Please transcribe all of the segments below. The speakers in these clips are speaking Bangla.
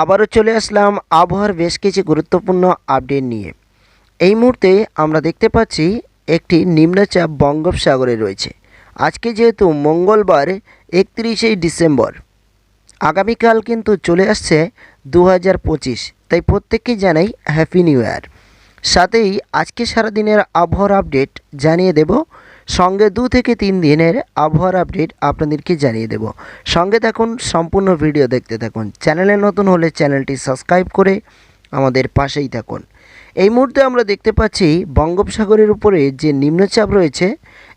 আবারও চলে আসলাম আবহাওয়ার বেশ কিছু গুরুত্বপূর্ণ আপডেট নিয়ে। এই মুহূর্তে আমরা দেখতে পাচ্ছি একটি নিম্নচাপ বঙ্গোপসাগরে রয়েছে। আজকে যেহেতু মঙ্গলবার একত্রিশে ডিসেম্বর, আগামীকাল কিন্তু চলে আসছে দু হাজার পঁচিশ, তাই প্রত্যেককে জানাই হ্যাপি নিউ ইয়ার সাথেই আজকে সারাদিনের আবহাওয়ার আপডেট জানিয়ে দেব। সঙ্গে দু থেকে তিন দিনের আবহাওয়ার আপডেট আপনাদেরকে জানিয়ে দেব। সঙ্গে থাকুন, সম্পূর্ণ ভিডিও দেখতে থাকুন। চ্যানেলে নতুন হলে চ্যানেলটি সাবস্ক্রাইব করে আমাদের পাশেই থাকুন। এই মুহূর্তে আমরা দেখতে পাচ্ছি বঙ্গোপসাগরের উপরে যে নিম্নচাপ রয়েছে,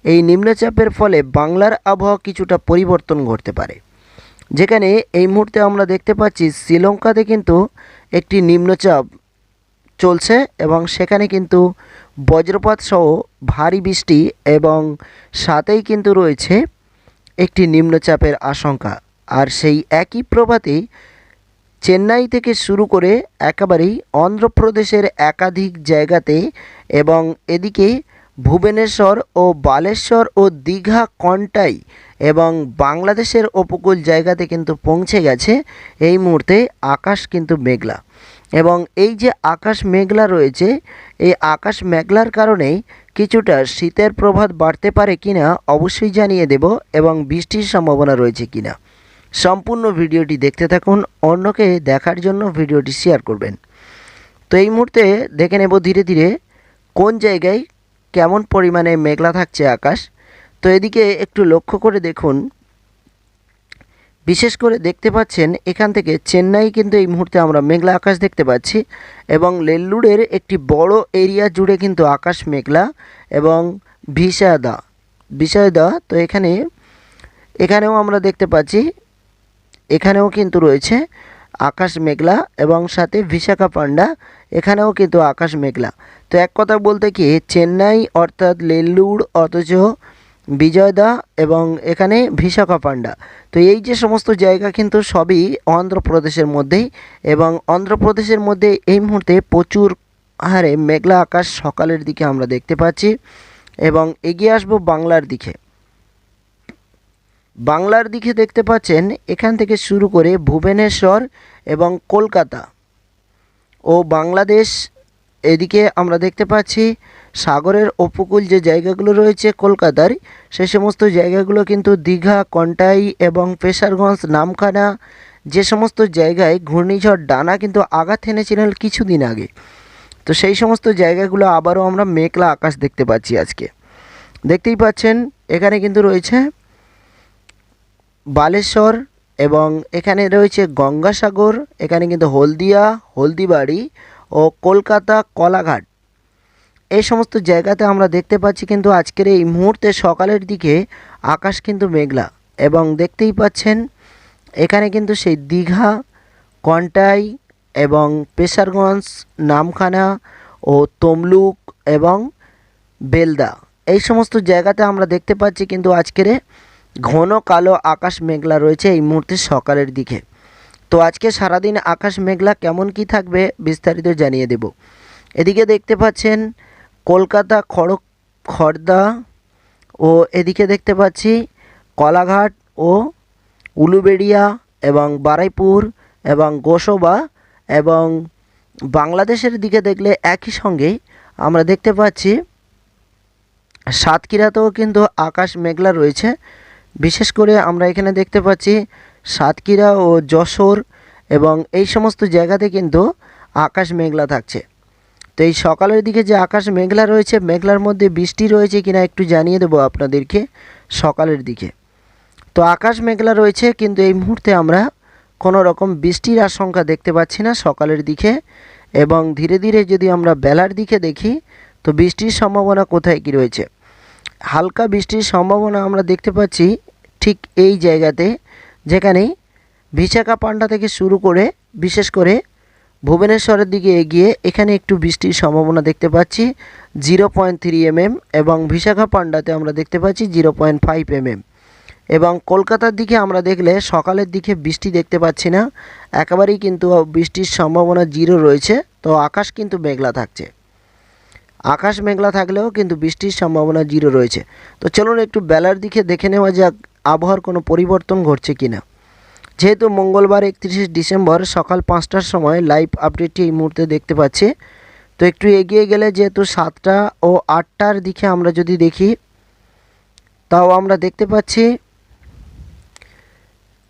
এই নিম্নচাপের ফলে বাংলার আবহাওয়া কিছুটা পরিবর্তন ঘটতে পারে। যেখানে এই মুহূর্তে আমরা দেখতে পাচ্ছি শ্রীলঙ্কাতে কিন্তু একটি নিম্নচাপ চলছে এবং সেখানে কিন্তু বজ্রপাত সহ ভারী বৃষ্টি এবং সাথেই কিন্তু রয়েছে একটি নিম্নচাপের আশঙ্কা। আর সেই একই প্রভাতে চেন্নাই থেকে শুরু করে একেবারেই অন্ধ্রপ্রদেশের একাধিক জায়গাতে এবং এদিকে ভুবনেশ্বর ও বালেশ্বর ও দীঘা কন্টাই এবং বাংলাদেশের উপকূল জায়গাতে কিন্তু পৌঁছে গেছে। এই মুহূর্তে আকাশ কিন্তু মেঘলা। এবং এই যে আকাশ মেঘলা রয়েছে, এই আকাশ মেঘলার কারণেই কিছুটা শীতের প্রভাব বাড়তে পারে কিনা অবশ্যই জানিয়ে দেব এবং বৃষ্টির সম্ভাবনা রয়েছে কিনা। সম্পূর্ণ ভিডিওটি দেখতে থাকুন, অন্যকে দেখার জন্য ভিডিওটি শেয়ার করবেন। তো এই মুহূর্তে দেখে নেব ধীরে ধীরে কোন জায়গায় কেমন পরিমাণে মেঘলা থাকছে আকাশ। তো এদিকে একটু লক্ষ্য করে দেখুন বিশেষ করে দেখতে পাচ্ছেন এখান থেকে চেন্নাই কিন্তু এই মুহূর্তে আমরা মেঘলা আকাশ দেখতে পাচ্ছি এবং লেল্লুরের একটি বড় এরিয়া জুড়ে কিন্তু আকাশ মেঘলা এবং ভিসাদা বিষয়দা তো এখানে, এখানেও আমরা দেখতে পাচ্ছি, এখানেও কিন্তু রয়েছে আকাশ মেঘলা এবং সাথে ভিশাখা পান্ডা এখানেও কিন্তু আকাশ মেঘলা। তো এক কথা বলতে কি, চেন্নাই অর্থাৎ লেল্লুর অথচ বিজয়দা এবং এখানে বিশাখাপান্ডা তো এই যে সমস্ত জায়গা কিন্তু সবই অন্ধ্রপ্রদেশের মধ্যেই এবং অন্ধ্রপ্রদেশের মধ্যে এই মুহূর্তে প্রচুর হারে মেঘলা আকাশ সকালের দিকে আমরা দেখতে পাচ্ছি এবং এগিয়ে আসব বাংলার দিকে। বাংলার দিকে দেখতে পাচ্ছেন এখান থেকে শুরু করে ভুবনেশ্বর এবং কলকাতা ও বাংলাদেশ। এদিকে আমরা দেখতে পাচ্ছি সাগরের উপকূল যে জায়গাগুলো রয়েছে কলকাতার, সে সমস্ত জায়গাগুলো কিন্তু দীঘা, কন্টাই এবং পেশারগঞ্জ, নামখানা যে সমস্ত জায়গায় ঘূর্ণিঝড় ডানা কিন্তু আঘাত এনেছিলেন কিছুদিন আগে। তো সেই সমস্ত জায়গাগুলো আবারও আমরা মেঘলা আকাশ দেখতে পাচ্ছি আজকে। দেখতেই পাচ্ছেন, এখানে কিন্তু রয়েছে বালেশ্বর এবং এখানে রয়েছে গঙ্গাসাগর, এখানে কিন্তু হলদিয়া, হলদিবাড়ি ও কলকাতা কলাঘাট। এই সমস্ত জায়গাতে আমরা দেখতে পাচ্ছি কিন্তু আজকের এই মুহূর্তে সকালের দিকে আকাশ কিন্তু মেঘলা এবং দেখতেই পাচ্ছেন এখানে কিন্তু সেই দীঘা, কন্টাই এবং পেশারগঞ্জ, নামখানা ও তমলুক এবং বেলদা। এই সমস্ত জায়গাতে আমরা দেখতে পাচ্ছি কিন্তু আজকের ঘন কালো আকাশ মেঘলা রয়েছে এই মুহূর্তে সকালের দিকে। তো আজকে সারাদিন আকাশ মেঘলা কেমন কি থাকবে বিস্তারিত জানিয়ে দেব। এদিকে দেখতে পাচ্ছেন কলকাতা, খড়গ খর্দা ও এদিকে দেখতে পাচ্ছি কলাঘাট ও উলুবেড়িয়া এবং বারাইপুর এবং গোসবা এবং বাংলাদেশের দিকে দেখলে একই সঙ্গে আমরা দেখতে পাচ্ছি সাতক্ষীরাতেও কিন্তু আকাশ মেঘলা রয়েছে। বিশেষ করে আমরা এখানে দেখতে পাচ্ছি সাতক্ষীরা ও যশোর এবং এই সমস্ত জায়গাতে কিন্তু আকাশ মেঘলা থাকছে। তো এই সকালের দিকে যে আকাশ মেঘলা রয়েছে, মেঘলার মধ্যে বৃষ্টি রয়েছে কিনা একটু জানিয়ে দেবো আপনাদেরকে সকালের দিকে। তো আকাশ মেঘলা রয়েছে, কিন্তু এই মুহূর্তে আমরা কোনো রকম বৃষ্টির আশঙ্কা দেখতে পাচ্ছি না সকালের দিকে। এবং ধীরে ধীরে যদি আমরা বেলার দিকে দেখি, তো বৃষ্টির সম্ভাবনা কোথায় কি রয়েছে? হালকা বৃষ্টির সম্ভাবনা আমরা দেখতে পাচ্ছি ঠিক এই জায়গাতে যেখানে বিশাখাপান্ডা থেকে শুরু করে, বিশেষ করে ভুবনেশ্বরের দিকে এগিয়ে এখানে একটু বৃষ্টির সম্ভাবনা দেখতে পাচ্ছি, জিরো পয়েন্ট থ্রি এমএম এবং বিশাখাপান্ডাতে আমরা দেখতে পাচ্ছি জিরো পয়েন্ট ফাইভ এমএম। এবং কলকাতার দিকে আমরা দেখলে সকালের দিকে বৃষ্টি দেখতে পাচ্ছি না, একেবারেই কিন্তু বৃষ্টির সম্ভাবনা জিরো রয়েছে, তো আকাশ কিন্তু মেঘলা থাকছে। আকাশ মেঘলা থাকলেও কিন্তু বৃষ্টির সম্ভাবনা জিরো রয়েছে। তো চলুন একটু বেলার দিকে দেখে নেওয়া যাক, আবহাওয়ার কোনো পরিবর্তন ঘটছে কি না যেহেতু মঙ্গলবার একত্রিশে ডিসেম্বর সকাল পাঁচটার সময় লাইভ আপডেটটি এই মুহূর্তে দেখতে পাচ্ছি। তো একটু এগিয়ে গেলে যেহেতু সাতটা ও আটটার দিকে আমরা যদি দেখি, তাও আমরা দেখতে পাচ্ছি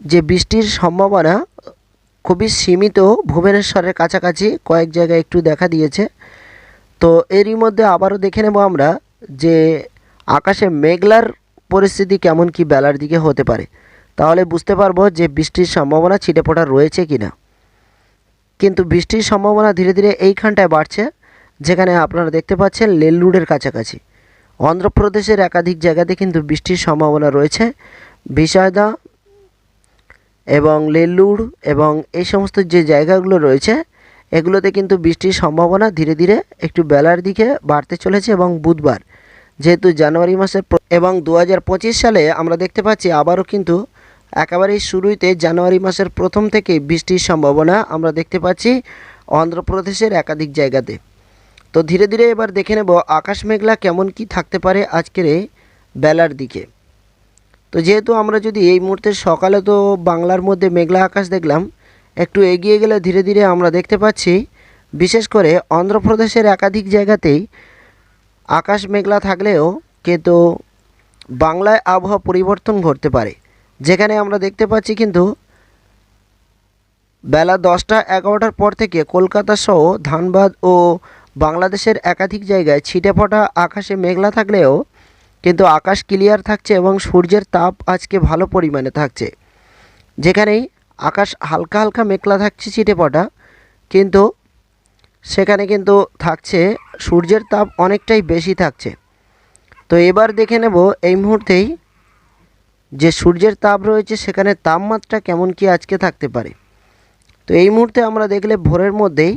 যে বৃষ্টির সম্ভাবনা খুবই সীমিত। ভুবনেশ্বরের কাছাকাছি কয়েক জায়গায় একটু দেখা দিয়েছে। তো এরই মধ্যে আবারও দেখে নেব আমরা যে আকাশে মেঘলার পরিস্থিতি কেমন কি বেলার দিকে হতে পারে। তাহলে বুঝতে পারব যে বৃষ্টির সম্ভাবনা ছিটে ফোটা রয়েছে কি না কিন্তু বৃষ্টির সম্ভাবনা ধীরে ধীরে এইখানটায় বাড়ছে, যেখানে আপনারা দেখতে পাচ্ছেন লেল্লুডের কাছাকাছি। অন্ধ্রপ্রদেশের একাধিক জায়গাতে কিন্তু বৃষ্টির সম্ভাবনা রয়েছে। বিষয়দা এবং লেল্লুর এবং এই সমস্ত যে জায়গাগুলো রয়েছে, এগুলোতে কিন্তু বৃষ্টির সম্ভাবনা ধীরে ধীরে একটু বেলার দিকে বাড়তে চলেছে এবং বুধবার, যেহেতু জানুয়ারি মাসের এবং দু হাজার পঁচিশ সালে আমরা দেখতে পাচ্ছি আবারও কিন্তু একেবারেই শুরুতে জানুয়ারি মাসের প্রথম থেকে বৃষ্টির সম্ভাবনা আমরা দেখতে পাচ্ছি অন্ধ্রপ্রদেশের একাধিক জায়গাতে। তো ধীরে ধীরে এবার দেখে নেব আকাশ মেঘলা কেমন কি থাকতে পারে আজকের বেলার দিকে। তো যেহেতু আমরা যদি এই মুহূর্তে সকালে তো বাংলার মধ্যে মেঘলা আকাশ দেখলাম, একটু এগিয়ে গেলে ধীরে ধীরে আমরা দেখতে পাচ্ছি, বিশেষ করে অন্ধ্রপ্রদেশের একাধিক জায়গাতেই আকাশ মেঘলা থাকলেও কিন্তু বাংলায় আবহাওয়া পরিবর্তন ঘটতে পারে। যেখানে আমরা দেখতে পাচ্ছি কিন্তু বেলা দশটা এগারোটার পর থেকে কলকাতা সহ ধানবাদ ও বাংলাদেশের একাধিক জায়গায় ছিটে আকাশে মেঘলা থাকলেও কিন্তু আকাশ ক্লিয়ার থাকছে এবং সূর্যের তাপ আজকে ভালো পরিমাণে থাকছে। যেখানেই আকাশ হালকা হালকা মেঘলা থাকছে ছিটে কিন্তু সেখানে কিন্তু থাকছে সূর্যের তাপ অনেকটাই বেশি থাকছে। তো এবার দেখে নেব এই মুহূর্তেই যে সূর্যের তাপ রয়েছে, সেখানে তাপমাত্রা কেমন কি আজকে থাকতে পারে? তো এই মুহূর্তে আমরা দেখলে ভোরের মধ্যেই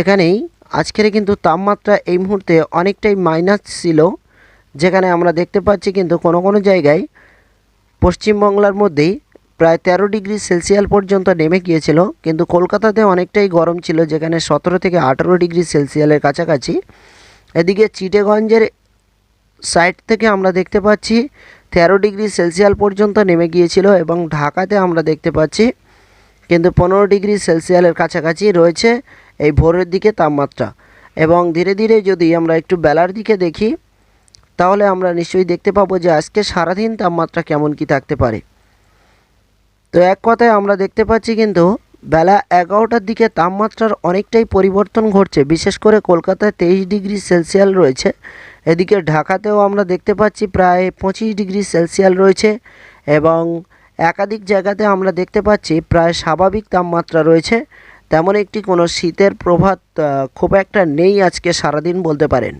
এখানেই আজকের কিন্তু তাপমাত্রা এই মুহূর্তে অনেকটাই মাইনাস ছিল, যেখানে আমরা দেখতে পাচ্ছি কিন্তু কোনো কোনো জায়গায় পশ্চিমবাংলার মধ্যেই প্রায় তেরো ডিগ্রি সেলসিয়াল পর্যন্ত নেমে গিয়েছিল, কিন্তু কলকাতাতে অনেকটাই গরম ছিল, যেখানে সতেরো থেকে আঠেরো ডিগ্রি সেলসিয়ালের কাছাকাছি। এদিকে চিটেগঞ্জের সাইড থেকে আমরা দেখতে পাচ্ছি তেরো ডিগ্রি সেলসিয়াল পর্যন্ত নেমে গিয়েছিল এবং ঢাকাতে আমরা দেখতে পাচ্ছি কিন্তু পনেরো ডিগ্রি সেলসিয়ালের কাছাকাছি রয়েছে এই ভোরের দিকে তাপমাত্রা। এবং ধীরে ধীরে যদি আমরা একটু বেলার দিকে দেখি, তাহলে আমরা নিশ্চয়ই দেখতে পাবো যে আজকে সারাদিন তাপমাত্রা কেমন কি থাকতে পারে। তো এক কথায় আমরা দেখতে পাচ্ছি কিন্তু বেলা এগারোটার দিকে তাপমাত্রার অনেকটাই পরিবর্তন ঘটছে, বিশেষ করে কলকাতায় তেইশ ডিগ্রি সেলসিয়াল রয়েছে। এদিকে ঢাকাতেও আমরা দেখতে পাচ্ছি প্রায় পঁচিশ ডিগ্রি সেলসিয়াল রয়েছে এবং একাধিক জায়গাতে আমরা দেখতে পাচ্ছি প্রায় স্বাভাবিক তাপমাত্রা রয়েছে। তেমন একটি কোনো শীতের প্রভাব খুব একটা নেই আজকে সারাদিন বলতে পারেন।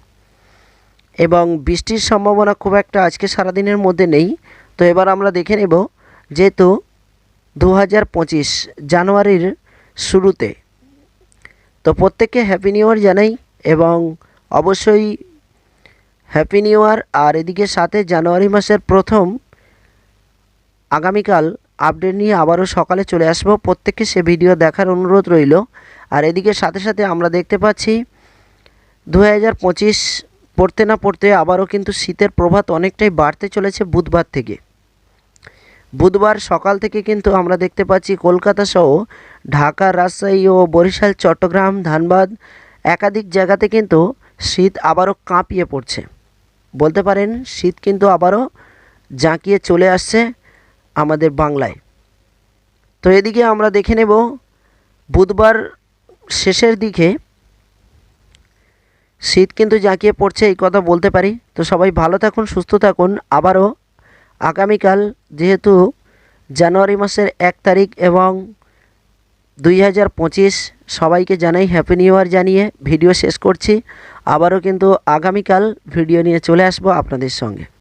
এবং বৃষ্টির সম্ভাবনা খুব একটা আজকে সারাদিনের মধ্যে নেই। তো এবার আমরা দেখে নেব, যেহেতু দু হাজার পঁচিশ জানুয়ারির শুরুতে। তো প্রত্যেককে হ্যাপি নিউ ইয়ার জানাই এবং অবশ্যই হ্যাপি নিউ ইয়ার আর এদিকে সাথে জানুয়ারি মাসের প্রথম আগামীকাল আপডেট নিয়ে আবারও সকালে চলে আসব। প্রত্যেককে সে ভিডিও দেখার অনুরোধ রইল। আর এদিকে সাথে সাথে আমরা দেখতে পাচ্ছি দু পঁচিশ পড়তে না পড়তে আবারও কিন্তু শীতের প্রভাত অনেকটাই বাড়তে চলেছে বুধবার থেকে। বুধবার সকাল থেকে কিন্তু আমরা দেখতে পাচ্ছি কলকাতা সহ ঢাকা, রাজশাহী ও বরিশাল, চট্টগ্রাম, ধানবাদ একাধিক জায়গাতে কিন্তু শীত আবারও কাঁপিয়ে পড়ছে। বলতে পারেন শীত কিন্তু আবারও জাঁকিয়ে চলে আসছে আমাদের বাংলায়। তো এদিকে আমরা দেখে নেব বুধবার শেষের দিকে শীত কিন্তু জাঁকিয়ে পড়ছে এই কথা বলতে পারি। তো সবাই ভালো থাকুন, সুস্থ থাকুন, আবারও আগামীকাল যেহেতু জানুয়ারি মাসের এক তারিখ এবং দুই হাজার পঁচিশ, সবাইকে জানাই হ্যাপি নিউ ইয়ার জানিয়ে ভিডিও শেষ করছি। আবারও কিন্তু আগামীকাল ভিডিও নিয়ে চলে আসব আপনাদের সঙ্গে।